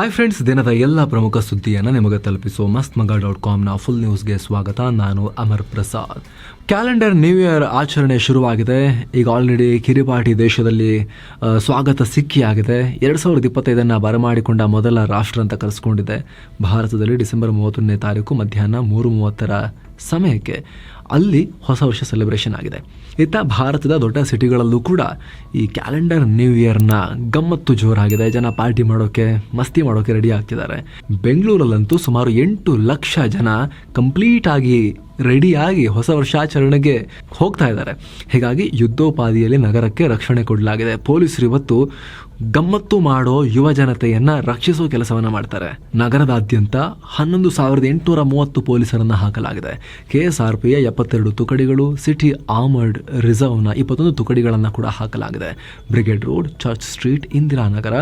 Hi friends ದಿನದ ಎಲ್ಲ ಪ್ರಮುಖ ಸುದ್ದಿಯನ್ನು ನಿಮಗೆ ತಲುಪಿಸುವ ಮಸ್ತ್ ಮಗ ಡಾಟ್ ಕಾಮ್ನ ಫುಲ್ ನ್ಯೂಸ್ಗೆ ಸ್ವಾಗತ. ನಾನು Amar Prasad. Calendar new year ಆಚರಣೆ ಶುರುವಾಗಿದೆ. ಈಗ ಆಲ್ರೆಡಿ ಕಿರಿಪಾಟಿ ದೇಶದಲ್ಲಿ ಸ್ವಾಗತ ಸಿಕ್ಕಿಯಾಗಿದೆ. ಎರಡು ಸಾವಿರದ ಇಪ್ಪತ್ತೈದನ್ನು ಬರಮಾಡಿಕೊಂಡ ಮೊದಲ ರಾಷ್ಟ್ರ ಅಂತ ಕರೆಸ್ಕೊಂಡಿದೆ. ಭಾರತದಲ್ಲಿ ಡಿಸೆಂಬರ್ ಮೂವತ್ತೊಂದನೇ ತಾರೀಕು ಮಧ್ಯಾಹ್ನ ಮೂರು ಮೂವತ್ತರ ಸಮಯಕ್ಕೆ. ಅಲ್ಲಿ ಹೊಸ ವರ್ಷ ಸೆಲೆಬ್ರೇಷನ್ ಆಗಿದೆ. ಇತ್ತ ಭಾರತದ ದೊಡ್ಡ ಸಿಟಿಗಳಲ್ಲೂ ಕೂಡ ಈ ಕ್ಯಾಲೆಂಡರ್ ನ್ಯೂ ಇಯರ್ನ ಗಮ್ಮತ್ತು ಜೋರಾಗಿದೆ. ಜನ ಪಾರ್ಟಿ ಮಾಡೋಕ್ಕೆ ಮಸ್ತಿ ಮಾಡೋಕ್ಕೆ ರೆಡಿ ಆಗ್ತಿದ್ದಾರೆ. ಬೆಂಗಳೂರಲ್ಲಂತೂ ಸುಮಾರು ಎಂಟು ಲಕ್ಷ ಜನ ಕಂಪ್ಲೀಟ್ ಆಗಿ ರೆಡಿಯಾಗಿ ಹೊಸ ವರ್ಷಾಚರಣೆಗೆ ಹೋಗ್ತಾ ಇದ್ದಾರೆ. ಹೀಗಾಗಿ ಯುದ್ಧೋಪಾದಿಯಲ್ಲಿ ನಗರಕ್ಕೆ ರಕ್ಷಣೆ ಕೊಡಲಾಗಿದೆ. ಪೊಲೀಸರು ಇವತ್ತು ಗಮ್ಮತ್ತು ಮಾಡೋ ಯುವ ಜನತೆಯನ್ನ ರಕ್ಷಿಸುವ ಕೆಲಸವನ್ನ ಮಾಡ್ತಾರೆ. ನಗರದಾದ್ಯಂತ ಹನ್ನೊಂದು ಸಾವಿರದ ಎಂಟುನೂರ ಮೂವತ್ತು ಪೊಲೀಸರನ್ನ ಹಾಕಲಾಗಿದೆ. ಕೆಎಸ್ಆರ್ಪಿಯ ಎಪ್ಪತ್ತೆರಡು ತುಕಡಿಗಳು, ಸಿಟಿ ಆಮರ್ಡ್ ರಿಸರ್ವ್ನ ಇಪ್ಪತ್ತೊಂದು ತುಕಡಿಗಳನ್ನು ಕೂಡ ಹಾಕಲಾಗಿದೆ. Brigade road, church street Indiranagar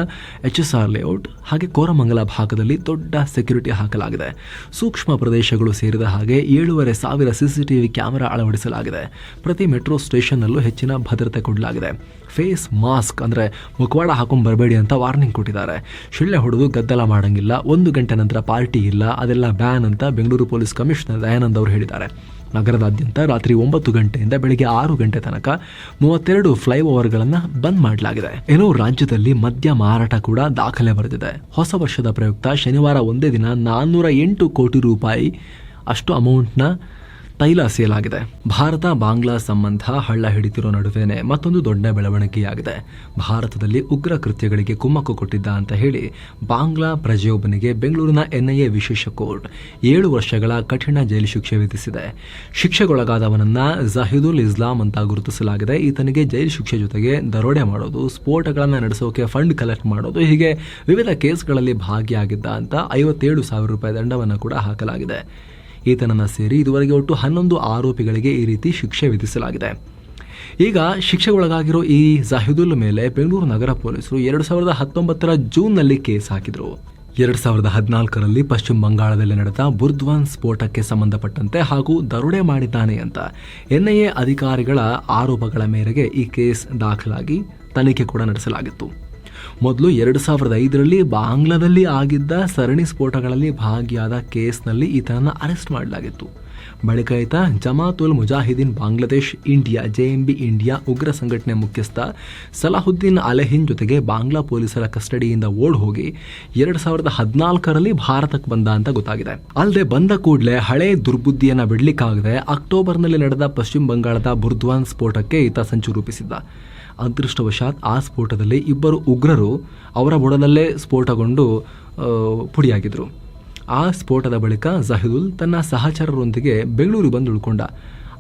H S R layout ಹಾಗೆ ಕೋರಮಂಗಲ ಭಾಗದಲ್ಲಿ ದೊಡ್ಡ ಸೆಕ್ಯೂರಿಟಿ ಹಾಕಲಾಗಿದೆ. ಸೂಕ್ಷ್ಮ ಪ್ರದೇಶಗಳು ಸೇರಿದ ಹಾಗೆ ಏಳೂವರೆ ಸಾವಿರ ಸಿಸಿಟಿವಿ ಕ್ಯಾಮೆರಾ ಅಳವಡಿಸಲಾಗಿದೆ. ಪ್ರತಿ ಮೆಟ್ರೋ ಸ್ಟೇಷನ್ನಲ್ಲೂ ಹೆಚ್ಚಿನ ಭದ್ರತೆ ಕೊಡಲಾಗಿದೆ. ಫೇಸ್ ಮಾಸ್ಕ್ ಅಂದರೆ ಮುಖವಾಡ ಹಾಕೊಂಡು ಬರಬೇಡಿ ಅಂತ ವಾರ್ನಿಂಗ್ ಕೊಟ್ಟಿದ್ದಾರೆ. ಶಿಳ್ಳೆ ಹೊಡೆದು ಗದ್ದಲ ಮಾಡಂಗಿಲ್ಲ, ಒಂದು ಗಂಟೆ ನಂತರ ಪಾರ್ಟಿ ಇಲ್ಲ, ಅದೆಲ್ಲ ಬ್ಯಾನ್ ಅಂತ ಬೆಂಗಳೂರು ಪೊಲೀಸ್ ಕಮಿಷನರ್ ದಯಾನಂದ್ ಅವರು ಹೇಳಿದ್ದಾರೆ. ನಗರದಾದ್ಯಂತ ರಾತ್ರಿ ಒಂಬತ್ತು ಗಂಟೆಯಿಂದ ಬೆಳಗ್ಗೆ ಆರು ಗಂಟೆ ತನಕ ಮೂವತ್ತೆರಡು ಫ್ಲೈಓವರ್ಗಳನ್ನು ಬಂದ್ ಮಾಡಲಾಗಿದೆ. ಏನೋ ರಾಜ್ಯದಲ್ಲಿ ಮದ್ಯ ಮಾರಾಟ ಕೂಡ ದಾಖಲೆ ಬರೆದಿದೆ. ಹೊಸ ವರ್ಷದ ಪ್ರಯುಕ್ತ ಶನಿವಾರ ಒಂದೇ ದಿನ ನಾನ್ನೂರ ಎಂಟು ಕೋಟಿ ರೂಪಾಯಿ ಅಷ್ಟು ಅಮೌಂಟ್ನ ತೈಲ ಸೇಲಾಗಿದೆ. ಭಾರತ ಬಾಂಗ್ಲಾ ಸಂಬಂಧ ಹಳ್ಳ ಹಿಡಿತಿರೋ ನಡುವೆನೆ ಮತ್ತೊಂದು ದೊಡ್ಡ ಬೆಳವಣಿಗೆಯಾಗಿದೆ. ಭಾರತದಲ್ಲಿ ಉಗ್ರ ಕೃತ್ಯಗಳಿಗೆ ಕುಮ್ಮಕ್ಕು ಕೊಟ್ಟಿದ್ದ ಅಂತ ಹೇಳಿ ಬಾಂಗ್ಲಾ ಪ್ರಜೆಯೊಬ್ಬನಿಗೆ ಬೆಂಗಳೂರಿನ ಎನ್ಐಎ ವಿಶೇಷ ಕೋರ್ಟ್ ಏಳು ವರ್ಷಗಳ ಕಠಿಣ ಜೈಲು ಶಿಕ್ಷೆ ವಿಧಿಸಿದೆ. ಶಿಕ್ಷೆಗೊಳಗಾದವನನ್ನ ಜಹೀದುಲ್ ಇಸ್ಲಾಂ ಅಂತ ಗುರುತಿಸಲಾಗಿದೆ. ಈತನಿಗೆ ಜೈಲು ಶಿಕ್ಷೆ ಜೊತೆಗೆ ದರೋಡೆ ಮಾಡೋದು, ಸ್ಫೋಟಗಳನ್ನು ನಡೆಸೋಕೆ ಫಂಡ್ ಕಲೆಕ್ಟ್ ಮಾಡೋದು, ಹೀಗೆ ವಿವಿಧ ಕೇಸ್ಗಳಲ್ಲಿ ಭಾಗಿಯಾಗಿದ್ದ ಅಂತ ಐವತ್ತೇಳು ಸಾವಿರ ರೂಪಾಯಿ ದಂಡವನ್ನು ಕೂಡ ಹಾಕಲಾಗಿದೆ. ಈತನನ್ನ ಸೇರಿ ಇದುವರೆಗೆ ಒಟ್ಟು ಹನ್ನೊಂದು ಆರೋಪಿಗಳಿಗೆ ಈ ರೀತಿ ಶಿಕ್ಷೆ ವಿಧಿಸಲಾಗಿದೆ. ಈಗ ಶಿಕ್ಷೆಗೊಳಗಾಗಿರೋ ಈ ಜಾಹಿದುಲ್ ಮೇಲೆ ಬೆಂಗಳೂರು ನಗರ ಪೊಲೀಸರು ಎರಡು ಸಾವಿರದ ಹತ್ತೊಂಬತ್ತರ ಜೂನ್ನಲ್ಲಿ ಕೇಸ್ ಹಾಕಿದರು. ಎರಡು ಸಾವಿರದ ಹದಿನಾಲ್ಕರಲ್ಲಿ ಪಶ್ಚಿಮ ಬಂಗಾಳದಲ್ಲಿ ನಡೆದ ಬುರ್ದ್ವಾನ್ ಸ್ಫೋಟಕ್ಕೆ ಸಂಬಂಧಪಟ್ಟಂತೆ ಹಾಗೂ ದರೋಡೆ ಮಾಡಿದ್ದಾನೆ ಅಂತ ಎನ್ಐಎ ಅಧಿಕಾರಿಗಳ ಆರೋಪಗಳ ಮೇರೆಗೆ ಈ ಕೇಸ್ ದಾಖಲಾಗಿ ತನಿಖೆ ಕೂಡ ನಡೆಸಲಾಗಿತ್ತು. ಮೊದಲು ಎರಡು ಸಾವಿರದ ಐದರಲ್ಲಿ ಬಾಂಗ್ಲಾದಲ್ಲಿ ಆಗಿದ್ದ ಸರಣಿ ಸ್ಫೋಟಗಳಲ್ಲಿ ಭಾಗಿಯಾದ ಕೇಸ್ನಲ್ಲಿ ಈತನನ್ನು ಅರೆಸ್ಟ್ ಮಾಡಲಾಗಿತ್ತು. ಬಳಿಕ ಈತ Jamaatul Mujahideen Bangladesh India JMB India ಉಗ್ರ ಸಂಘಟನೆ ಮುಖ್ಯಸ್ಥ ಸಲಾಹುದ್ದೀನ್ ಅಲೆಹಿನ್ ಜೊತೆಗೆ ಬಾಂಗ್ಲಾ ಪೊಲೀಸರ ಕಸ್ಟಡಿಯಿಂದ ಓಡ್ ಹೋಗಿ ಎರಡು ಸಾವಿರದ ಹದಿನಾಲ್ಕರಲ್ಲಿ ಭಾರತಕ್ಕೆ ಬಂದ ಅಂತ ಗೊತ್ತಾಗಿದೆ. ಅಲ್ಲದೆ ಬಂದ ಕೂಡಲೇ ಹಳೆ ದುರ್ಬುದ್ಧಿಯನ್ನು ಬಿಡ್ಲಿಕ್ಕಾಗದೆ ಅಕ್ಟೋಬರ್ನಲ್ಲಿ ನಡೆದ ಪಶ್ಚಿಮ ಬಂಗಾಳದ ಬುರ್ದ್ವಾನ್ ಸ್ಫೋಟಕ್ಕೆ ಈತ ಸಂಚು ರೂಪಿಸಿದ್ದ. ಅದೃಷ್ಟವಶಾತ್ ಆ ಸ್ಫೋಟದಲ್ಲಿ ಇಬ್ಬರು ಉಗ್ರರು ಅವರ ಬುಡದಲ್ಲೇ ಸ್ಫೋಟಗೊಂಡು ಪುಡಿಯಾಗಿದ್ದರು ಆ ಸ್ಫೋಟದ ಬಳಿಕ ಜಹಿದುಲ್ ತನ್ನ ಸಹಚರರೊಂದಿಗೆ ಬೆಂಗಳೂರು ಬಂದು ಉಳ್ಕೊಂಡ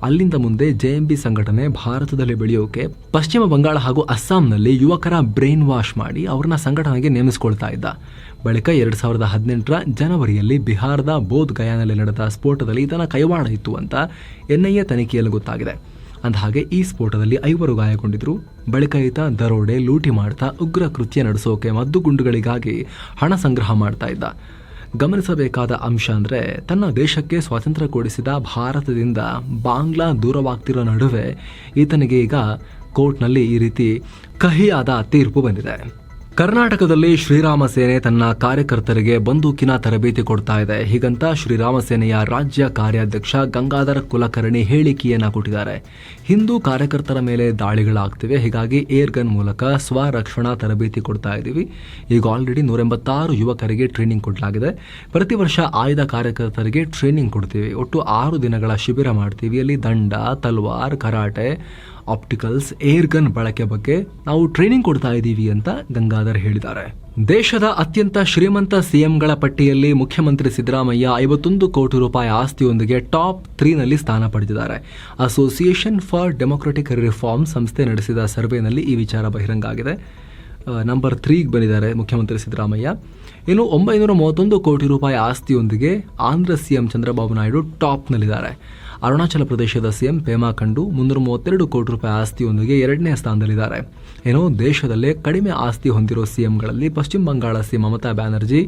ಅಲ್ಲಿಂದ ಮುಂದೆ ಜೆ ಎಂ ಬಿ ಸಂಘಟನೆ ಭಾರತದಲ್ಲಿ ಬೆಳೆಯೋಕೆ ಪಶ್ಚಿಮ ಬಂಗಾಳ ಹಾಗೂ ಅಸ್ಸಾಂನಲ್ಲಿ ಯುವಕರ ಬ್ರೈನ್ ವಾಶ್ ಮಾಡಿ ಅವ್ರನ್ನ ಸಂಘಟನೆಗೆ ನೇಮಿಸಿಕೊಳ್ತಾ ಇದ್ದ. ಬಳಿಕ ಎರಡು ಸಾವಿರದ ಹದಿನೆಂಟರ ಜನವರಿಯಲ್ಲಿ ಬಿಹಾರದ ಬೋಧ್ ಗಯಾನಲ್ಲಿ ನಡೆದ ಸ್ಫೋಟದಲ್ಲಿ ಈತನ ಕೈವಾಡ ಇತ್ತು ಅಂತ ಎನ್ಐಎ ತನಿಖೆಯಲ್ಲಿ ಗೊತ್ತಾಗಿದೆ. ಅಂದಹಾಗೆ ಈ ಸ್ಫೋಟದಲ್ಲಿ ಐವರು ಗಾಯಗೊಂಡಿದ್ರು ಬಳಿಕ ಈತ ದರೋಡೆ, ಲೂಟಿ ಮಾಡ್ತಾ ಉಗ್ರ ಕೃತ್ಯ ನಡೆಸೋಕೆ ಮದ್ದು ಗುಂಡುಗಳಿಗಾಗಿ ಹಣ ಸಂಗ್ರಹ ಮಾಡ್ತಾ ಇದ್ದ. ಗಮನಿಸಬೇಕಾದ ಅಂಶ ಅಂದರೆ ತನ್ನ ದೇಶಕ್ಕೆ ಸ್ವಾತಂತ್ರ್ಯ ಕೊಡಿಸಿದ ಭಾರತದಿಂದ ಬಾಂಗ್ಲಾ ದೂರವಾಗ್ತಿರೋ ನಡುವೆ ಈತನಿಗೆ ಈಗ ಕೋರ್ಟ್ನಲ್ಲಿ ಈ ರೀತಿ ಕಹಿಯಾದ ತೀರ್ಪು ಬಂದಿದೆ. ಕರ್ನಾಟಕದಲ್ಲಿ ಶ್ರೀರಾಮ ಸೇನೆ ತನ್ನ ಕಾರ್ಯಕರ್ತರಿಗೆ ಬಂದೂಕಿನ ತರಬೇತಿ ಕೊಡ್ತಾ ಇದೆ. ಹೀಗಂತ ಶ್ರೀರಾಮ ಸೇನೆಯ ರಾಜ್ಯ ಕಾರ್ಯಾಧ್ಯಕ್ಷ ಗಂಗಾಧರ ಕುಲಕರ್ಣಿ ಹೇಳಿಕೆಯನ್ನ ಕೊಟ್ಟಿದ್ದಾರೆ. ಹಿಂದೂ ಕಾರ್ಯಕರ್ತರ ಮೇಲೆ ದಾಳಿಗಳಾಗ್ತಿವೆ. ಹೀಗಾಗಿ ಏರ್ ಗನ್ ಮೂಲಕ ಸ್ವರಕ್ಷಣಾ ತರಬೇತಿ ಕೊಡ್ತಾ ಇದ್ದೀವಿ. ಈಗ ಆಲ್ರೆಡಿ ನೂರ ಎಂಬತ್ತಾರು ಯುವಕರಿಗೆ ಟ್ರೈನಿಂಗ್ ಕೊಡಲಾಗಿದೆ. ಪ್ರತಿ ವರ್ಷ ಆಯ್ದ ಕಾರ್ಯಕರ್ತರಿಗೆ ಟ್ರೈನಿಂಗ್ ಕೊಡ್ತೀವಿ. ಒಟ್ಟು ಆರು ದಿನಗಳ ಶಿಬಿರ ಮಾಡ್ತೀವಿ. ಅಲ್ಲಿ ದಂಡ, ತಲ್ವಾರ್, ಕರಾಟೆ ಆಪ್ಟಿಕಲ್ಸ್ ಏರ್ ಗನ್ ಬಳಕೆ ಬಗ್ಗೆ ನಾವು ಟ್ರೈನಿಂಗ್ ಕೊಡ್ತಾ ಇದ್ದೀವಿ ಅಂತ ಗಂಗಾಧರ್ ಹೇಳಿದ್ದಾರೆ. ದೇಶದ ಅತ್ಯಂತ ಶ್ರೀಮಂತ ಸಿಎಂಗಳ ಪಟ್ಟಿಯಲ್ಲಿ ಮುಖ್ಯಮಂತ್ರಿ ಸಿದ್ದರಾಮಯ್ಯ ಐವತ್ತೊಂದು ಕೋಟಿ ರೂಪಾಯಿ ಆಸ್ತಿಯೊಂದಿಗೆ ಟಾಪ್ ತ್ರೀನಲ್ಲಿ ಸ್ಥಾನ ಪಡೆದಿದ್ದಾರೆ. ಅಸೋಸಿಯೇಷನ್ ಫಾರ್ ಡೆಮೊಕ್ರೆಟಿಕ್ ರಿಫಾರ್ಮ್ ಸಂಸ್ಥೆ ನಡೆಸಿದ ಸರ್ವೆನಲ್ಲಿ ಈ ವಿಚಾರ ಬಹಿರಂಗ ಆಗಿದೆ ನಂಬರ್ ತ್ರೀಗೆ ಬಂದಿದ್ದಾರೆ ಮುಖ್ಯಮಂತ್ರಿ ಸಿದ್ದರಾಮಯ್ಯ. ಇನ್ನು ಒಂಬೈನೂರ ಮೂವತ್ತೊಂದು ಕೋಟಿ ರೂಪಾಯಿ ಆಸ್ತಿಯೊಂದಿಗೆ ಆಂಧ್ರ ಸಿಎಂ ಚಂದ್ರಬಾಬು ನಾಯ್ಡು ಟಾಪ್ನಲ್ಲಿದ್ದಾರೆ. ಅರುಣಾಚಲ ಪ್ರದೇಶದ ಸಿಎಂ ಪೇಮಾ ಖಂಡು ಮುನ್ನೂರ ಮೂವತ್ತೆರಡು ಕೋಟಿ ರೂಪಾಯಿ ಆಸ್ತಿಯೊಂದಿಗೆ ಎರಡನೇ ಸ್ಥಾನದಲ್ಲಿದ್ದಾರೆ. ಏನೋ ದೇಶದಲ್ಲೇ ಕಡಿಮೆ ಆಸ್ತಿ ಹೊಂದಿರೋ ಸಿಎಂಗಳಲ್ಲಿ ಪಶ್ಚಿಮ Bangala CM Mamata Banerjee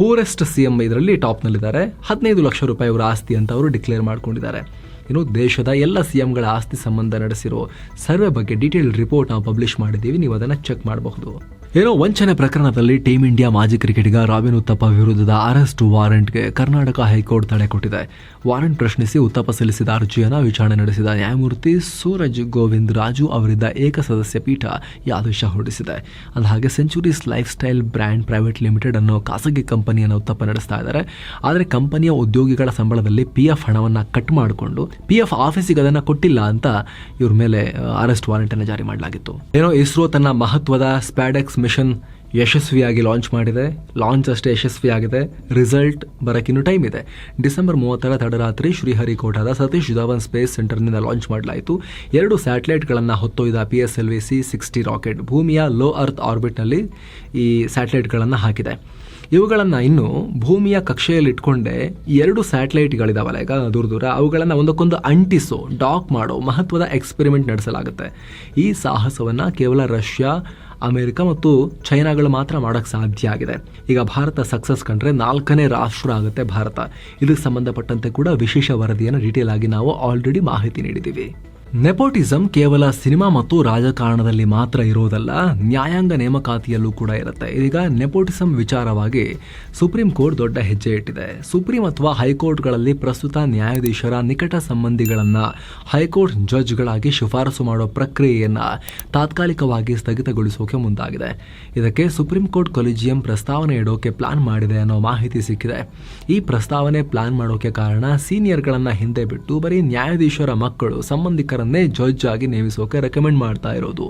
poorest CM ಇದರಲ್ಲಿ ಟಾಪ್ನಲ್ಲಿದ್ದಾರೆ. ಹದಿನೈದು ಲಕ್ಷ ರೂಪಾಯಿ ಅವರ ಆಸ್ತಿ ಅಂತ ಅವರು ಡಿಕ್ಲೇರ್ ಮಾಡ್ಕೊಂಡಿದ್ದಾರೆ. ಇನ್ನು ದೇಶದ ಎಲ್ಲ ಸಿಎಂಗಳ ಆಸ್ತಿ ಸಂಬಂಧ ನಡೆಸಿರೋ ಸರ್ವೆ ಬಗ್ಗೆ ಡೀಟೇಲ್ ರಿಪೋರ್ಟ್ ನಾವು ಪಬ್ಲಿಷ್ ಮಾಡಿದ್ದೀವಿ, ನೀವು ಅದನ್ನು ಚೆಕ್ ಮಾಡಬಹುದು. ಏನೋ ವಂಚನೆ ಪ್ರಕರಣದಲ್ಲಿ ಟೀಮ್ ಇಂಡಿಯಾ ಮಾಜಿ ಕ್ರಿಕೆಟಿಗ ರಾಬಿನ್ ಉತ್ತಪ್ಪ ವಿರುದ್ಧದ ಅರೆಸ್ಟ್ ವಾರೆಂಟ್ಗೆ ಕರ್ನಾಟಕ ಹೈಕೋರ್ಟ್ ತಡೆ ಕೊಟ್ಟಿದೆ. ವಾರೆಂಟ್ ಪ್ರಶ್ನಿಸಿ ಉತ್ತಪ್ಪ ಸಲ್ಲಿಸಿದ ಅರ್ಜಿಯನ್ನು ವಿಚಾರಣೆ ನಡೆಸಿದ ನ್ಯಾಯಮೂರ್ತಿ ಸೂರಜ್ ಗೋವಿಂದ್ ರಾಜು ಅವರಿದ್ದ ಏಕಸದಸ್ಯ ಪೀಠ ಈ ಆದೇಶ ಹೊರಡಿಸಿದೆ. ಅಂದಹಾಗೆ centuries life style brand private limited ಅನ್ನೋ ಖಾಸಗಿ ಕಂಪನಿಯನ್ನು ಉತ್ತಪ್ಪ ನಡೆಸ್ತಾ ಇದ್ದಾರೆ. ಆದರೆ ಕಂಪನಿಯ ಉದ್ಯೋಗಿಗಳ ಸಂಬಳದಲ್ಲಿ ಪಿ ಎಫ್ ಹಣವನ್ನು ಕಟ್ ಮಾಡಿಕೊಂಡು ಪಿ ಎಫ್ ಆಫೀಸಿಗೆ ಅದನ್ನು ಕೊಟ್ಟಿಲ್ಲ ಅಂತ ಇವ್ರ ಮೇಲೆ ಅರೆಸ್ಟ್ ವಾರೆಂಟ್ ಅನ್ನು ಜಾರಿ ಮಾಡಲಾಗಿತ್ತು. ಏನೋ ಇಸ್ರೋ ತನ್ನ ಮಹತ್ವದ ಸ್ಪ್ಯಾಡೆಕ್ಸ್ ಮಿಷನ್ ಯಶಸ್ವಿಯಾಗಿ ಲಾಂಚ್ ಮಾಡಿದೆ. ಲಾಂಚ್ ಅಷ್ಟೇ ಯಶಸ್ವಿಯಾಗಿದೆ. ರಿಸಲ್ಟ್ ಬರೋಕ್ಕಿನ್ನೂ ಟೈಮ್ ಇದೆ. ಡಿಸೆಂಬರ್ ಮೂವತ್ತರ ತಡರಾತ್ರಿ ಶ್ರೀಹರಿಕೋಟಾದ ಸತೀಶ್ ಧವನ್ ಸ್ಪೇಸ್ ಸೆಂಟರ್ನಿಂದ ಲಾಂಚ್ ಮಾಡಲಾಯಿತು. ಎರಡು ಸ್ಯಾಟಲೈಟ್ಗಳನ್ನು ಹೊತ್ತೊಯ್ದ P S L V C sixty rocket ಭೂಮಿಯ ಲೋ ಅರ್ತ್ ಆರ್ಬಿಟ್ನಲ್ಲಿ ಈ ಸ್ಯಾಟಲೈಟ್ಗಳನ್ನು ಹಾಕಿದೆ. ಇವುಗಳನ್ನು ಇನ್ನು ಭೂಮಿಯ ಕಕ್ಷೆಯಲ್ಲಿ ಇಟ್ಕೊಂಡೇ ಎರಡು ಸ್ಯಾಟಲೈಟ್ಗಳಿದಾವಲ್ಲ ಈಗ, ದೂರ ದೂರ. ಅವುಗಳನ್ನು ಒಂದಕ್ಕೊಂದು ಅಂಟಿಸೋ, ಡಾಕ್ ಮಾಡೋ ಮಹತ್ವದ ಎಕ್ಸ್ಪೆರಿಮೆಂಟ್ ನಡೆಸಲಾಗುತ್ತೆ. ಈ ಸಾಹಸವನ್ನು ಕೇವಲ ರಷ್ಯಾ ಅಮೆರಿಕ ಮತ್ತು ಚೈನಾಗಳು ಮಾತ್ರ ಮಾಡೋಕ್ಕೆ ಸಾಧ್ಯ ಆಗಿದೆ. ಈಗ ಭಾರತ ಸಕ್ಸಸ್ ಕಂಡ್ರೆ ನಾಲ್ಕನೇ ರಾಷ್ಟ್ರ ಆಗುತ್ತೆ ಭಾರತ. ಇದಕ್ಕೆ ಸಂಬಂಧಪಟ್ಟಂತೆ ಕೂಡ ವಿಶೇಷ ವರದಿಯನ್ನು ಡೀಟೇಲ್ ಆಗಿ ನಾವು ಆಲ್ರೆಡಿ ಮಾಹಿತಿ ನೀಡಿದ್ದೀವಿ. ನೆಪೋಟಿಸಂ ಕೇವಲ ಸಿನಿಮಾ ಮತ್ತು ರಾಜಕಾರಣದಲ್ಲಿ ಮಾತ್ರ ಇರೋದಲ್ಲ ನ್ಯಾಯಾಂಗ ನೇಮಕಾತಿಯಲ್ಲೂ ಕೂಡ ಇರುತ್ತೆ. ಇದೀಗ ನೆಪೋಟಿಸಂ ವಿಚಾರವಾಗಿ ಸುಪ್ರೀಂ ಕೋರ್ಟ್ ದೊಡ್ಡ ಹೆಜ್ಜೆ ಇಟ್ಟಿದೆ. ಸುಪ್ರೀಂ ಅಥವಾ ಹೈಕೋರ್ಟ್ಗಳಲ್ಲಿ ಪ್ರಸ್ತುತ ನ್ಯಾಯಾಧೀಶರ ನಿಕಟ ಸಂಬಂಧಿಗಳನ್ನ ಹೈಕೋರ್ಟ್ ಜಡ್ಜ್ಗಳಾಗಿ ಶಿಫಾರಸು ಮಾಡೋ ಪ್ರಕ್ರಿಯೆಯನ್ನ ತಾತ್ಕಾಲಿಕವಾಗಿ ಸ್ಥಗಿತಗೊಳಿಸೋಕೆ ಮುಂದಾಗಿದೆ. ಇದಕ್ಕೆ ಸುಪ್ರೀಂ ಕೋರ್ಟ್ ಕೊಲಿಜಿಯಂ ಪ್ರಸ್ತಾವನೆ ಇಡೋಕೆ ಪ್ಲಾನ್ ಮಾಡಿದೆ ಅನ್ನೋ ಮಾಹಿತಿ ಸಿಕ್ಕಿದೆ. ಈ ಪ್ರಸ್ತಾವನೆ ಪ್ಲಾನ್ ಮಾಡೋಕೆ ಕಾರಣ ಸೀನಿಯರ್ಗಳನ್ನು ಹಿಂದೆ ಬಿಟ್ಟು ಬರೀ ನ್ಯಾಯಾಧೀಶರ ಮಕ್ಕಳು ಸಂಬಂಧಿಕರನ್ನೇ ಜಡ್ಜ್ ಆಗಿ ನೇಮಿಸೋಕೆ ರೆಕಮೆಂಡ್ ಮಾಡ್ತಾ ಇರೋದು.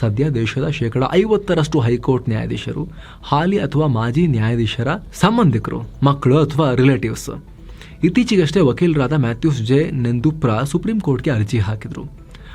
ಸದ್ಯ ದೇಶದ ಶೇಕಡ ಐವತ್ತರಷ್ಟು ಹೈಕೋರ್ಟ್ ನ್ಯಾಯಾಧೀಶರು, ಹಾಲಿ ಅಥವಾ ಮಾಜಿ ನ್ಯಾಯಾಧೀಶರ ಸಂಬಂಧಿಕರು, ಮಕ್ಕಳು ಅಥವಾ ರಿಲೇಟಿವ್ಸ್ ಇತ್ತೀಚೆಗಷ್ಟೇ ವಕೀಲರಾದ ಮ್ಯಾಥ್ಯೂಸ್ ಜೆ. ನೆಂದುಪ್ರಾ ಸುಪ್ರೀಂ ಕೋರ್ಟ್ಗೆ ಅರ್ಜಿ ಹಾಕಿದ್ರು.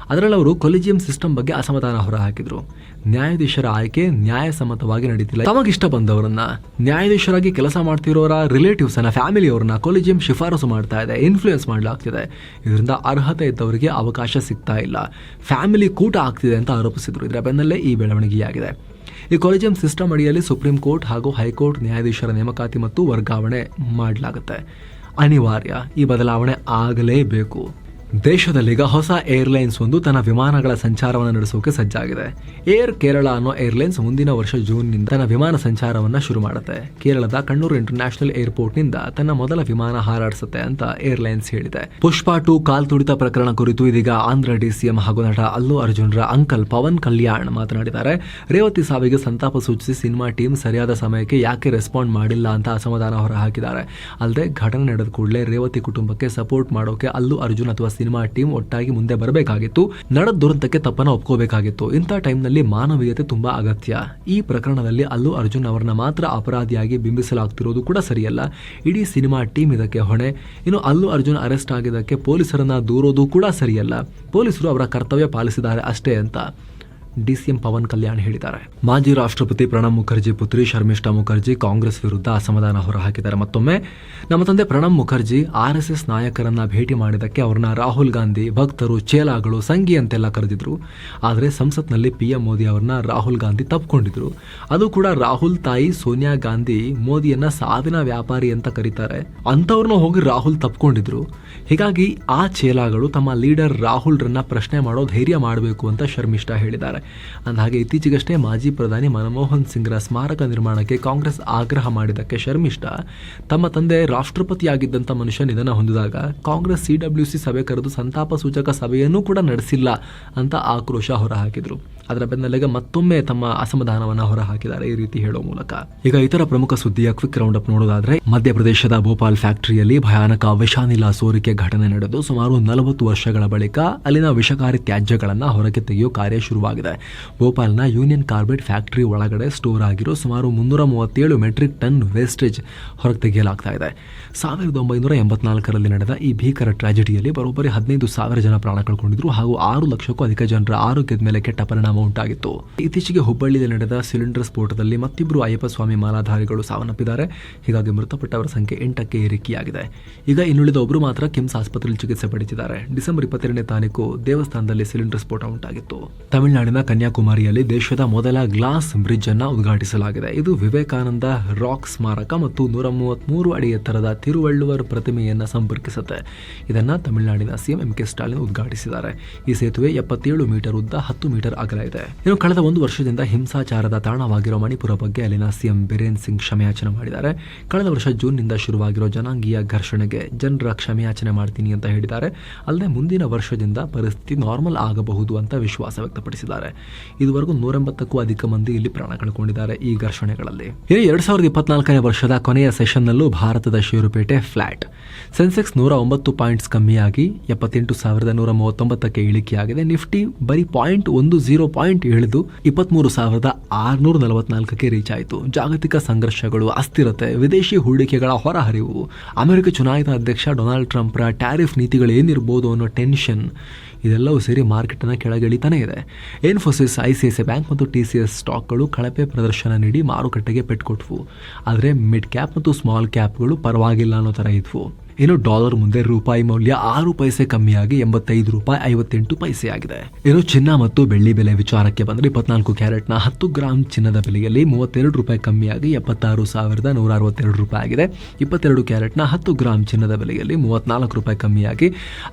ಅದರಲ್ಲಿ ಅವರು ಕೊಲಿಜಿಯಂ ಸಿಸ್ಟಮ್ ಬಗ್ಗೆ ಅಸಮಾಧಾನ ಹೊರಹಾಕಿದ್ರು. ನ್ಯಾಯಾಧೀಶರ ಆಯ್ಕೆ ನ್ಯಾಯಸಮ್ಮತವಾಗಿ ನಡೀತಿಲ್ಲ. ತಮಗಿಷ್ಟ ಬಂದವರನ್ನ, ನ್ಯಾಯಾಧೀಶರಾಗಿ ಕೆಲಸ ಮಾಡ್ತಿರೋರ ರಿಲೇಟಿವ್ಸ್ ಅನ್ನ ಫ್ಯಾಮಿಲಿಯವ್ರನ್ನ ಕೊಲಿಜಿಯಂ ಶಿಫಾರಸು ಮಾಡ್ತಾ ಇದೆ ಇನ್ಫ್ಲೂಯೆನ್ಸ್ ಮಾಡಲಾಗ್ತಿದೆ. ಇದರಿಂದ ಅರ್ಹತೆ ಇದ್ದವರಿಗೆ ಅವಕಾಶ ಸಿಗ್ತಾ ಇಲ್ಲ. ಫ್ಯಾಮಿಲಿ ಕೂಟ ಆಗ್ತಿದೆ ಅಂತ ಆರೋಪಿಸಿದ್ರು. ಇದರ ಬೆನ್ನಲ್ಲೇ ಈ ಬೆಳವಣಿಗೆಯಾಗಿದೆ. ಈ ಕೊಲಿಜಿಯಂ ಸಿಸ್ಟಮ್ ಅಡಿಯಲ್ಲಿ ಸುಪ್ರೀಂ ಕೋರ್ಟ್ ಹಾಗೂ ಹೈಕೋರ್ಟ್ ನ್ಯಾಯಾಧೀಶರ ನೇಮಕಾತಿ ಮತ್ತು ವರ್ಗಾವಣೆ ಮಾಡಲಾಗುತ್ತೆ. ಅನಿವಾರ್ಯ. ಈ ಬದಲಾವಣೆ ಆಗಲೇಬೇಕು. ದೇಶದಲ್ಲೀಗ ಹೊಸ ಏರ್ಲೈನ್ಸ್ ಒಂದು ತನ್ನ ವಿಮಾನಗಳ ಸಂಚಾರವನ್ನು ನಡೆಸೋಕೆ ಸಜ್ಜಾಗಿದೆ. ಏರ್ ಕೇರಳ ಅನ್ನೋ ಏರ್ಲೈನ್ಸ್ ಮುಂದಿನ ವರ್ಷ ಜೂನ್ನಿಂದ ತನ್ನ ವಿಮಾನ ಸಂಚಾರವನ್ನು ಶುರು ಮಾಡುತ್ತೆ. ಕೇರಳದ ಕಣ್ಣೂರು ಇಂಟರ್ನ್ಯಾಷನಲ್ ಏರ್ಪೋರ್ಟ್ನಿಂದ ತನ್ನ ಮೊದಲ ವಿಮಾನ ಹಾರಾಡಿಸುತ್ತೆ ಅಂತ ಏರ್ಲೈನ್ಸ್ ಹೇಳಿದೆ. ಪುಷ್ಪಾ ಟು ಕಾಲ್ ತುಡಿತ ಪ್ರಕರಣ ಕುರಿತು ಇದೀಗ ಆಂಧ್ರ ಡಿಸಿಎಂ ಹಾಗೂ ನಟ ಅಲ್ಲು ಅರ್ಜುನ್ರ ಅಂಕಲ್ ಪವನ್ ಕಲ್ಯಾಣ್ ಮಾತನಾಡಿದ್ದಾರೆ. ರೇವತಿ ಸಾವಿಗೆ ಸಂತಾಪ ಸೂಚಿಸಿ ಸಿನಿಮಾ ಟೀಮ್ ಸರಿಯಾದ ಸಮಯಕ್ಕೆ ಯಾಕೆ ರೆಸ್ಪಾಂಡ್ ಮಾಡಿಲ್ಲ ಅಂತ ಅಸಮಾಧಾನ ಹೊರಹಾಕಿದ್ದಾರೆ. ಅಲ್ಲದೆ ಘಟನೆ ನಡೆದ ಕೂಡಲೇ ರೇವತಿ ಕುಟುಂಬಕ್ಕೆ ಸಪೋರ್ಟ್ ಮಾಡೋಕೆ ಅಲ್ಲು ಅರ್ಜುನ್ ಅಥವಾ ಸಿನಿಮಾ ಟೀಮ್ ಒಟ್ಟಾಗಿ ಮುಂದೆ ಬರಬೇಕಾಗಿತ್ತು. ನಡೆದ ದುರಂತಕ್ಕೆ ತಪ್ಪನ್ನ ಒಪ್ಕೋಬೇಕಾಗಿತ್ತು. ಇಂಥ ಟೈಮ್ನಲ್ಲಿ ಮಾನವೀಯತೆ ತುಂಬಾ ಅಗತ್ಯ. ಈ ಪ್ರಕರಣದಲ್ಲಿ ಅಲ್ಲು ಅರ್ಜುನ್ ಅವರನ್ನ ಮಾತ್ರ ಅಪರಾಧಿಯಾಗಿ ಬಿಂಬಿಸಲಾಗ್ತಿರೋದು ಕೂಡ ಸರಿಯಲ್ಲ. ಇಡೀ ಸಿನಿಮಾ ಟೀಮ್ ಇದಕ್ಕೆ ಹೊಣೆ. ಇನ್ನು ಅಲ್ಲು ಅರ್ಜುನ್ ಅರೆಸ್ಟ್ ಆಗಿದ್ದಕ್ಕೆ ಪೊಲೀಸರನ್ನ ದೂರೋದು ಕೂಡ ಸರಿಯಲ್ಲ. ಪೊಲೀಸರು ಅವರ ಕರ್ತವ್ಯ ಪಾಲಿಸಿದ್ದಾರೆ ಅಷ್ಟೇ ಅಂತ. ಡಿಸಿಎಂ ಪವನ್ ಕಲ್ಯಾಣ್ ಹೇಳಿದ್ದಾರೆ. ಮಾಜಿ ರಾಷ್ಟ್ರಪತಿ ಪ್ರಣಬ್ ಮುಖರ್ಜಿ, ಪುತ್ರಿ ಶರ್ಮಿಷ್ಠಾ ಮುಖರ್ಜಿ ಕಾಂಗ್ರೆಸ್ ವಿರುದ್ಧ ಅಸಮಾಧಾನ ಹೊರಹಾಕಿದ್ದಾರೆ. ಮತ್ತೊಮ್ಮೆ ನಮ್ಮ ತಂದೆ Pranab Mukherjee R S S ನಾಯಕರನ್ನ ಭೇಟಿ ಮಾಡಿದ್ದಕ್ಕೆ ಅವ್ರನ್ನ ರಾಹುಲ್ ಗಾಂಧಿ, ಭಕ್ತರು ಚೇಲಾಗಳು ಸಂಘಿ ಅಂತೆಲ್ಲ ಕರೆದಿದ್ರು. ಆದರೆ ಸಂಸತ್ನಲ್ಲಿ ಪಿ ಎಂ ಮೋದಿ ಅವ್ರನ್ನ ರಾಹುಲ್ ಗಾಂಧಿ ತಪ್ಪಿಕೊಂಡಿದ್ರು ಅದು ಕೂಡ ರಾಹುಲ್ ತಾಯಿ ಸೋನಿಯಾ ಗಾಂಧಿ ಮೋದಿಯನ್ನ ಸಾವಿನ ವ್ಯಾಪಾರಿ ಅಂತ ಕರೀತಾರೆ. ಅಂತವ್ರನ್ನ ಹೋಗಿ ರಾಹುಲ್ ತಪ್ಪಿಕೊಂಡಿದ್ರು ಹೀಗಾಗಿ ಆ ಚೇಲಾಗಳು ತಮ್ಮ ಲೀಡರ್ ರಾಹುಲ್ರನ್ನ ಪ್ರಶ್ನೆ ಮಾಡೋ ಧೈರ್ಯ ಮಾಡಬೇಕು ಅಂತ ಶರ್ಮಿಷ್ಠಾ ಹೇಳಿದ್ದಾರೆ. ಅಂದಹಾಗೆ ಇತ್ತೀಚೆಗಷ್ಟೇ ಮಾಜಿ ಪ್ರಧಾನಿ ಮನಮೋಹನ್ ಸಿಂಗ್ರ ಸ್ಮಾರಕ ನಿರ್ಮಾಣಕ್ಕೆ ಕಾಂಗ್ರೆಸ್ ಆಗ್ರಹ ಮಾಡಿದ್ದಕ್ಕೆ ಶರ್ಮಿಷ್ಠ. ತಮ್ಮ ತಂದೆ ರಾಷ್ಟ್ರಪತಿಯಾಗಿದ್ದಂಥ ಮನುಷ್ಯ ನಿಧನ ಹೊಂದಿದಾಗ ಕಾಂಗ್ರೆಸ್ ಸಿ ಸಭೆ ಕರೆದು ಸಂತಾಪ ಸೂಚಕ ಸಭೆಯನ್ನೂ ಕೂಡ ನಡೆಸಿಲ್ಲ ಅಂತ ಆಕ್ರೋಶ ಹೊರಹಾಕಿದ್ರು. ಅದರ ಬೆನ್ನಲ್ಲಿಗೆ ಮತ್ತೊಮ್ಮೆ ತಮ್ಮ ಅಸಮಾಧಾನವನ್ನು ಹೊರಹಾಕಿದ್ದಾರೆ ಈ ರೀತಿ ಹೇಳೋ ಮೂಲಕ. ಈಗ ಇತರ ಪ್ರಮುಖ ಸುದ್ದಿಯ ಕ್ವಿಕ್ ರೌಂಡ್ ಅಪ್ ನೋಡೋದಾದ್ರೆ, ಮಧ್ಯಪ್ರದೇಶದ ಭೋಪಾಲ್ ಫ್ಯಾಕ್ಟರಿಯಲ್ಲಿ ಭಯಾನಕ ವಿಷಾನಿಲ ಸೋರಿಕೆ ಘಟನೆ ನಡೆದು ಸುಮಾರು ನಲವತ್ತು ವರ್ಷಗಳ ಬಳಿಕ ಅಲ್ಲಿನ ವಿಷಕಾರಿ ತ್ಯಾಜ್ಯಗಳನ್ನು ಹೊರಗೆ ತೆಗೆಯೋ ಕಾರ್ಯ ಶುರುವಾಗಿದೆ. ಭೋಪಾಲ್ನ ಯೂನಿಯನ್ ಕಾರ್ಬೆಟ್ ಫ್ಯಾಕ್ಟರಿ ಒಳಗಡೆ ಸ್ಟೋರ್ ಆಗಿರೋ ಸುಮಾರು ಮುನ್ನೂರ ಮೂವತ್ತೇಳು ಮೆಟ್ರಿಕ್ ಟನ್ ವೇಸ್ಟೇಜ್ ಹೊರಗೆ ತೆಗೆಯಲಾಗ್ತಾ ಇದೆ. ಸಾವಿರದ ಒಂಬೈನೂರ ಎಂಬತ್ನಾಲ್ಕರಲ್ಲಿ ನಡೆದ ಈ ಭೀಕರ ಟ್ರಾಜಿಡಿಯಲ್ಲಿ ಬರೋಬ್ಬರಿ ಹದಿನೈದು ಸಾವಿರ ಜನ ಪ್ರಾಣ ಕಳ್ಕೊಂಡಿದ್ರು ಹಾಗೂ ಆರು ಲಕ್ಷಕ್ಕೂ ಅಧಿಕ ಜನರ ಆರೋಗ್ಯದ ಮೇಲೆ ಕೆಟ್ಟ ಪರಿಣಾಮ ಉಂಟಾಗಿತ್ತು. ಇತ್ತೀಚೆಗೆ ಹುಬ್ಬಳ್ಳಿಯಲ್ಲಿ ನಡೆದ ಸಿಲಿಂಡರ್ ಸ್ಫೋಟದಲ್ಲಿ ಮತ್ತಿಬ್ಬರು ಅಯ್ಯಪ್ಪ ಸ್ವಾಮಿ ಮಾಲಾಧಾರಿಗಳು ಸಾವನ್ನಪ್ಪಿದ್ದಾರೆ. ಹೀಗಾಗಿ ಮೃತಪಟ್ಟವರ ಸಂಖ್ಯೆ ಎಂಟಕ್ಕೆ ಏರಿಕೆಯಾಗಿದೆ. ಈಗ ಇನ್ನುಳಿದ ಒಬ್ಬರು ಮಾತ್ರ ಕಿಮ್ಸ್ ಆಸ್ಪತ್ರೆಯಲ್ಲಿ ಚಿಕಿತ್ಸೆ ಪಡೆದಿದ್ದಾರೆ. ಡಿಸೆಂಬರ್ ಇಪ್ಪತ್ತೆರಡನೇ ತಾರೀಕು ದೇವಸ್ಥಾನದಲ್ಲಿ ಸಿಲಿಂಡರ್ ಸ್ಫೋಟ ಉಂಟಾಗಿತ್ತು. ತಮಿಳುನಾಡಿನ ಕನ್ಯಾಕುಮಾರಿಯಲ್ಲಿ ದೇಶದ ಮೊದಲ ಗ್ಲಾಸ್ ಬ್ರಿಡ್ಜ್ ಅನ್ನು ಉದ್ಘಾಟಿಸಲಾಗಿದೆ. ಇದು ವಿವೇಕಾನಂದ ರಾಕ್ ಸ್ಮಾರಕ ಮತ್ತು ನೂರ ಮೂವತ್ಮೂರು ಅಡಿ ಎತ್ತರದ ತಿರುವಳ್ಳುವರ್ ಪ್ರತಿಮೆಯನ್ನು ಸಂಪರ್ಕಿಸುತ್ತೆ. ಇದನ್ನು ತಮಿಳುನಾಡಿನ ಸಿಎಂ ಎಂ ಕೆ ಸ್ಟಾಲಿನ್ ಉದ್ಘಾಟಿಸಿದ್ದಾರೆ. ಈ ಸೇತುವೆ ಎಪ್ಪತ್ತೇಳು ಮೀಟರ್ ಉದ್ದ ಹತ್ತು ಮೀಟರ್ ಅಗಲ ಇದೆ. ಇನ್ನು ಕಳೆದ ಒಂದು ವರ್ಷದಿಂದ ಹಿಂಸಾಚಾರದ ತಾಣವಾಗಿರೋ ಮಣಿಪುರ ಬಗ್ಗೆ ಅಲ್ಲಿನ ಸಿಎಂ ಬಿರೇನ್ ಸಿಂಗ್ ಕ್ಷಮೆಯಾಚನೆ ಮಾಡಿದ್ದಾರೆ. ಕಳೆದ ವರ್ಷ ಜೂನ್ನಿಂದ ಶುರುವಾಗಿರೋ ಜನಾಂಗೀಯ ಘರ್ಷಣೆಗೆ ಜನರ ಕ್ಷಮೆಯಾಚನೆ ಮಾಡ್ತೀನಿ ಅಂತ ಹೇಳಿದ್ದಾರೆ. ಅಲ್ಲದೆ ಮುಂದಿನ ವರ್ಷದಿಂದ ಪರಿಸ್ಥಿತಿ ನಾರ್ಮಲ್ ಆಗಬಹುದು ಅಂತ ವಿಶ್ವಾಸ ವ್ಯಕ್ತಪಡಿಸಿದ್ದಾರೆ. ಇದುವರೆಗೂ ನೂರೆಂಬತ್ತಕ್ಕೂ ಅಧಿಕ ಮಂದಿ ಇಲ್ಲಿ ಪ್ರಾಣ ಕಳ್ಕೊಂಡಿದ್ದಾರೆ ಈ ಘರ್ಷಣೆಗಳಲ್ಲಿ. ಇನ್ನು ಎರಡ್ ಸಾವಿರದ ಇಪ್ಪತ್ನಾಲ್ಕನೇ ವರ್ಷದ ಕೊನೆಯ ಸೆಷನ್ನಲ್ಲೂ ಭಾರತದ ಷೇರುಪೇಟೆ ಫ್ಲಾಟ್. ಸೆನ್ಸೆಕ್ಸ್ ನೂರ ಒಂಬತ್ತು ಪಾಯಿಂಟ್ಸ್ ಕಮ್ಮಿಯಾಗಿ ಎಪ್ಪತ್ತೆಂಟು ಸಾವಿರದ ನೂರ ಮೂವತ್ತೊಂಬತ್ತಕ್ಕೆ ಇಳಿಕೆಯಾಗಿದೆ. ನಿಫ್ಟಿ ಬರೀ ಪಾಯಿಂಟ್ ಒಂದು ಜೀರೋ ಪಾಯಿಂಟ್ ಇಳಿದು ಇಪ್ಪತ್ಮೂರು ಸಾವಿರದ ಆರುನೂರ ನಲವತ್ನಾಲ್ಕಕ್ಕೆ ರೀಚ್ ಆಯಿತು. ಜಾಗತಿಕ ಸಂಘರ್ಷಗಳು, ಅಸ್ಥಿರತೆ, ವಿದೇಶಿ ಹೂಡಿಕೆಗಳ ಹೊರಹರಿವು, ಅಮೆರಿಕ ಚುನಾಯಿತ ಅಧ್ಯಕ್ಷ ಡೊನಾಲ್ಡ್ ಟ್ರಂಪ್ರ ಟ್ಯಾರಿಫ್ ನೀತಿಗಳು ಏನಿರ್ಬೋದು ಅನ್ನೋ ಟೆನ್ಷನ್, ಇದೆಲ್ಲವೂ ಸೇರಿ ಮಾರ್ಕೆಟನ್ನು ಕೆಳಗಿಳಿತಾನೆ ಇದೆ. Infosys I C I C bank ಮತ್ತು ಟಿ ಸಿ ಎಸ್ ಸ್ಟಾಕ್ಗಳು ಕಳಪೆ ಪ್ರದರ್ಶನ ನೀಡಿ ಮಾರುಕಟ್ಟೆಗೆ ಪೆಟ್ಕೊಟ್ವು. ಆದರೆ ಮಿಡ್ ಕ್ಯಾಪ್ ಮತ್ತು ಸ್ಮಾಲ್ ಕ್ಯಾಪ್ಗಳು ಪರವಾಗಿಲ್ಲ ಅನ್ನೋ ಥರ ಇದ್ವು. ಇನ್ನು ಡಾಲರ್ ಮುಂದೆ ರೂಪಾಯಿ ಮೌಲ್ಯ ಆರು ಪೈಸೆ ಕಮ್ಮಿಯಾಗಿ ಎಂಬತ್ತೈದು ರೂಪಾಯಿ ಐವತ್ತೆಂಟು ಪೈಸೆ ಆಗಿದೆ. ಇನ್ನು ಚಿನ್ನ ಮತ್ತು ಬೆಳ್ಳಿ ಬೆಲೆ ವಿಚಾರಕ್ಕೆ ಬಂದರೆ ಇಪ್ಪತ್ನಾಲ್ಕು ಕ್ಯಾರೆಟ್ನ ಹತ್ತು ಗ್ರಾಮ್ ಚಿನ್ನದ ಬೆಲೆಯಲ್ಲಿ ಮೂವತ್ತೆರಡು ರೂಪಾಯಿ ಕಮ್ಮಿಯಾಗಿ ಎಪ್ಪತ್ತಾರು ಸಾವಿರದ ನೂರ ಅರವತ್ತೆರಡು ರೂಪಾಯಿ ಆಗಿದೆ. ಇಪ್ಪತ್ತೆರಡು ಕ್ಯಾರೆಟ್ನ ಹತ್ತು ಗ್ರಾಮ್ ಚಿನ್ನದ ಬೆಲೆಯಲ್ಲಿ ಮೂವತ್ನಾಲ್ಕು ರೂಪಾಯಿ ಕಮ್ಮಿಯಾಗಿ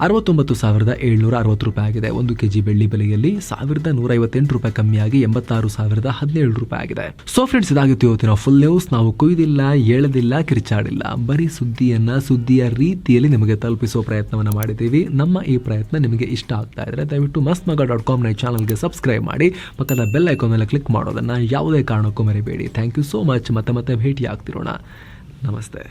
ಅರವತ್ತೊಂಬತ್ತು ಸಾವಿರದ ಏಳ್ನೂರ ಅರವತ್ತು ರೂಪಾಯಿ ಆಗಿದೆ. ಒಂದು ಕೆಜಿ ಬೆಳ್ಳಿ ಬೆಲೆಯಲ್ಲಿ ಸಾವಿರದ ನೂರ ಐವತ್ತೆಂಟು ರೂಪಾಯಿ ಕಮ್ಮಿಯಾಗಿ ಎಂಬತ್ತಾರು ಸಾವಿರದ ಹದಿನೇಳು ರೂಪಾಯಿ ಆಗಿದೆ. ಸೊ ಫ್ರೆಂಡ್ಸ್ ಇದಾಗಿತ್ತು ಇವತ್ತಿನ ಫುಲ್ ನ್ಯೂಸ್ ನಾವು ಕೊಯ್ದಿಲ್ಲ, ಏಳದಿಲ್ಲ, ಕಿರ್ಚಾಡಿಲ್ಲ. ಬರೀ ಸುದ್ದಿಯನ್ನ ಸುದ್ದಿಯ ರೀತಿಯಲ್ಲಿ ನಿಮಗೆ ತಲುಪಿಸುವ ಪ್ರಯತ್ನವನ್ನು ಮಾಡಿದ್ದೀವಿ. ನಮ್ಮ ಈ ಪ್ರಯತ್ನ ನಿಮಗೆ ಇಷ್ಟ ಆಗ್ತಾ ಇದ್ದರೆ ದಯವಿಟ್ಟು ಮಸ್ತ್ ಮಗ ಡಾಟ್ ಕಾಮ್ನ ಚಾನಲ್ಗೆ ಸಬ್ಸ್ಕ್ರೈಬ್ ಮಾಡಿ, ಪಕ್ಕದ ಬೆಲ್ ಐಕಾನ್ ಮೇಲೆ ಕ್ಲಿಕ್ ಮಾಡೋದನ್ನು ಯಾವುದೇ ಕಾರಣಕ್ಕೂ ಮರಿಬೇಡಿ. Thank you so much. ಮತ್ತೆ ಮತ್ತೆ ಭೇಟಿ ಆಗ್ತಿರೋಣ ನಮಸ್ತೆ.